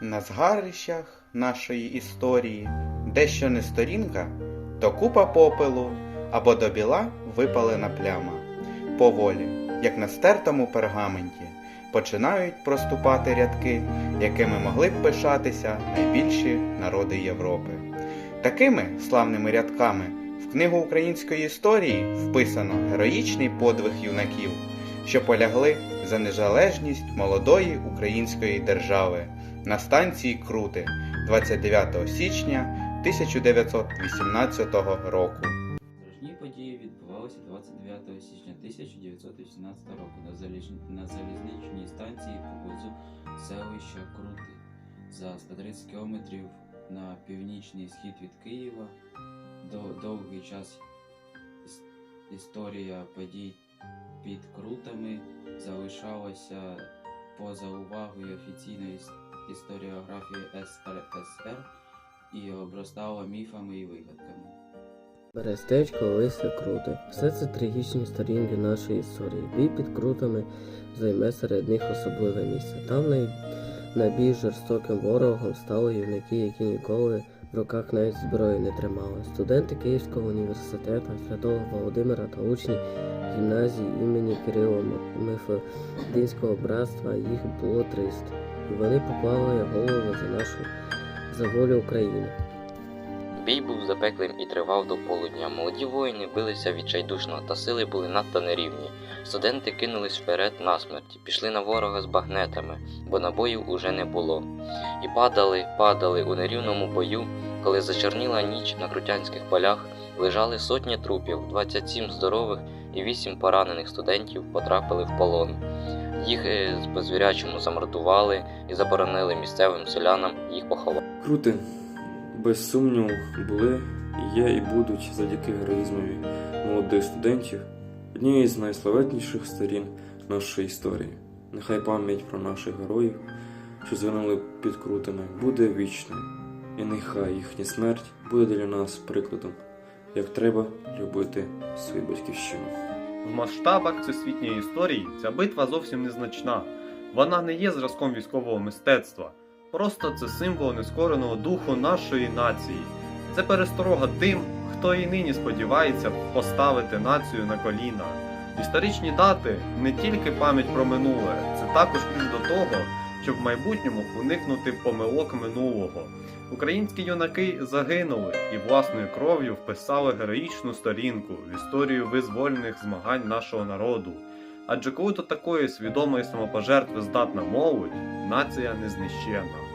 На згарищах нашої історії дещо не сторінка, то купа попелу або до біла випалена пляма. Поволі, як на стертому пергаменті, починають проступати рядки, якими могли б пишатися найбільші народи Європи. Такими славними рядками в книгу української історії вписано героїчний подвиг юнаків, що полягли за незалежність молодої української держави на станції Крути 29 січня 1918 року. Страшні події відбувалися 29 січня 1918 року на, залізничній станції поблизу селища Крути за 130 кілометрів на північний схід від Києва. Довгий час історія подій під Крутами залишалася поза увагою офіційної історіографії СРСР і обростала міфами і вигадками. Берестечко, Лися, Крути. Все це трагічні сторінки нашої історії. Бій під крутами займе серед них особливе місце. Там най... найбільш жорстоким ворогом стали юнаки, які ніколи в руках навіть зброї не тримали. Студенти Київського університету Святого Володимира та учні гімназії імені Кирила Мефодинського братства їх було 300. І вони поклали голови за нашу за волю України. Бій був запеклим і тривав до полудня. Молоді воїни билися відчайдушно, та сили були надто нерівні. Студенти кинулись вперед насмерть, пішли на ворога з багнетами, бо набоїв уже не було. І падали, падали у нерівному бою, коли зачорніла ніч на крутянських полях, лежали сотні трупів, 27 здорових і 8 поранених студентів потрапили в полон. Їх е, по звірячому замордували і заборонили місцевим селянам їх поховати. Крути, без сумніву, були, є і будуть завдяки героїзмові молодих студентів однією з найславетніших сторін нашої історії. Нехай пам'ять про наших героїв, що згинули під крутами, буде вічною, і нехай їхня смерть буде для нас прикладом, як треба любити свою батьківщину. В масштабах всесвітньої історії ця битва зовсім незначна. Вона не є зразком військового мистецтва. Просто це символ нескореного духу нашої нації. Це пересторога тим, хто і нині сподівається поставити націю на коліна. Історичні дати не тільки пам'ять про минуле, це також ключ до того, щоб в майбутньому уникнути помилок минулого. Українські юнаки загинули і власною кров'ю вписали героїчну сторінку в історію визвольних змагань нашого народу. Адже коли до такої свідомої самопожертви здатна молодь, нація незнищенна.